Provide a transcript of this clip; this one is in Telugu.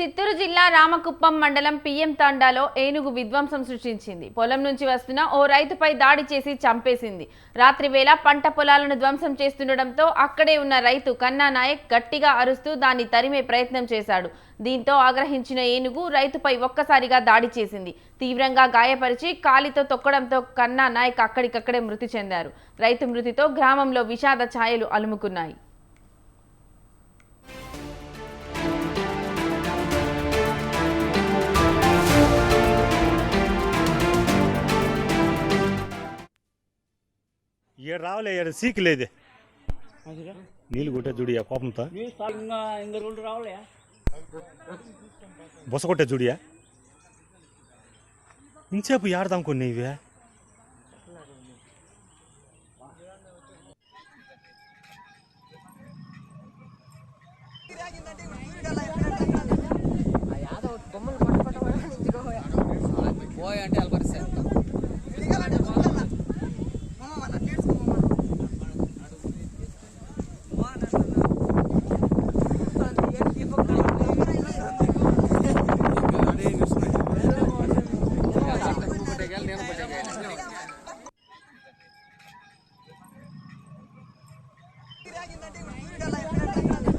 చిత్తూరు జిల్లా రామకుప్పం మండలం పిఎం తాండాలో ఏనుగు విధ్వంసం సృష్టించింది. పొలం నుంచి వస్తున్న ఓ రైతుపై దాడి చేసి చంపేసింది. రాత్రి వేళ పంట పొలాలను ధ్వంసం చేస్తుండటంతో అక్కడే ఉన్న రైతు కన్నా నాయక్ గట్టిగా అరుస్తూ దాన్ని తరిమే ప్రయత్నం చేశాడు. దీంతో ఆగ్రహించిన ఏనుగు రైతుపై ఒక్కసారిగా దాడి చేసింది. తీవ్రంగా గాయపరిచి కాలితో తొక్కడంతో కన్నా నాయక్ అక్కడికక్కడే మృతి చెందారు. రైతు మృతితో గ్రామంలో విషాద ఛాయలు అలుముకున్నాయి. ఏడు రావులే ఏడు సీకి లేదు అదిరా. నీళ్ళు కొట్టే చూడియా కోపంతో? బొస కొట్టే చూడియా ఇంచేపు ఏడదాం కొన్ని ఇవి. పోయి ಕಿರಿಯಾಗಿ ನಟಿ ಹುಡುಗಿರಲ್ಲ